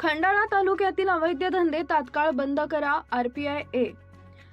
खंडाळा तालुक्यातील अवैध धंदे तात्काळ बंद करा RPI A.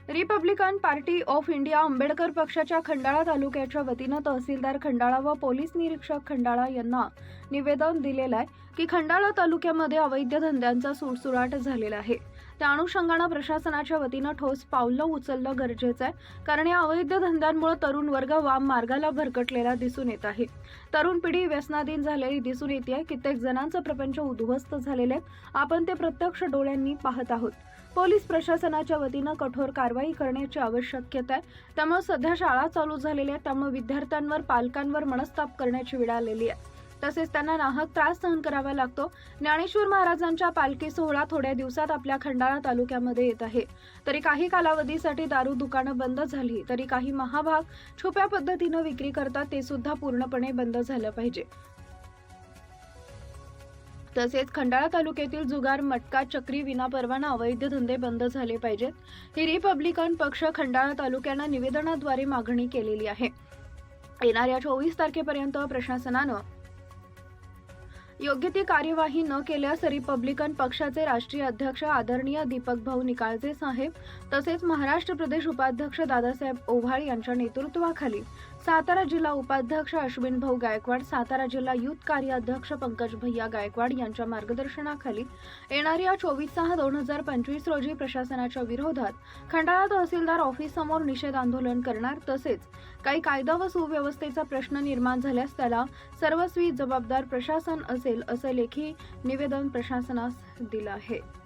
Republican Party of India Ambedkar पक्षाच्या खंडाळा तालुक्याच्या वतीनं तहसीलदार खंडाळा व पोलीस निरीक्षक खंडाळा यांना निवेदन दिलेलं आहे. की खंडाळा तालुक्यामध्ये अवैध धंद्यांचा सुळसुळाट झालेला आहे. त्या अनुषंगानं प्रशासनाच्या वतीनं ठोस पावलं उचलणं गरजेचं आहे. कारण या अवैध धंद्यांमुळे तरुण वर्ग वाम मार्गाला भरकटलेला दिसून येत आहे. तरुण पिढी व्यसनाधीन झालेली दिसून येते कित्येक जणांचं प्रपंच उद्ध्वस्त झालेले आहेत आपण ते प्रत्यक्ष डोळ्यांनी पाहत आहोत. पोलीस प्रशासनाच्या वतीनं कठोर कारवाई करण्याची आवश्यकता आहे. त्यामुळे सध्या शाळा चालू झालेल्या आहेत. त्यामुळे विद्यार्थ्यांवर पालकांवर मनस्ताप करण्याची वेळ आलेली आहे. तसेच त्यांना नाहक त्रास सहन करावा लागतो. ज्ञानेश्वर महाराजांच्या पालखी सोहळा थोड्या दिवसात आपल्या खंडाळा तालुक्यामध्ये येत आहे. तरी काही कालावधीसाठी दारू दुकानं बंद झाली तरी काही महाभाग छुप्या पद्धतीनं विक्री करतात ते सुद्धा पूर्णपणे बंद झालं पाहिजे. तसेच खंडाळा तालुक्यातील जुगार मटका चक्री विनापरवाना अवैध धंदे बंद झाले पाहिजेत. ही रिपब्लिकन पक्ष खंडाळा तालुक्यानं निवेदनाद्वारे मागणी केलेली आहे. येणाऱ्या चोवीस तारखेपर्यंत प्रशासनानं योग्य ती कार्यवाही न केल्यास रिपब्लिकन पक्षाचे राष्ट्रीय अध्यक्ष आदरणीय दीपक भाऊ निकाळजे साहेब तसेच महाराष्ट्र प्रदेश उपाध्यक्ष दादासाहेब ओव्हाळ यांच्या नेतृत्वाखाली सातारा जिल्हा उपाध्यक्ष अश्विन भाऊ गायकवाड सातारा जिल्हा युथ कार्याध्यक्ष पंकज भैया गायकवाड यांच्या मार्गदर्शनाखाली येणाऱ्या चोवीस सहा दोन हजार पंचवीस रोजी प्रशासनाच्या विरोधात खंडाळा तहसीलदार ऑफिस समोर निषेध आंदोलन करणार तसेच काही कायदा व सुव्यवस्थेचा प्रश्न निर्माण झाल्यास त्याला सर्वस्वी जबाबदार प्रशासन असेल असं लेखी निवेदन प्रशासनास दिलं आहे.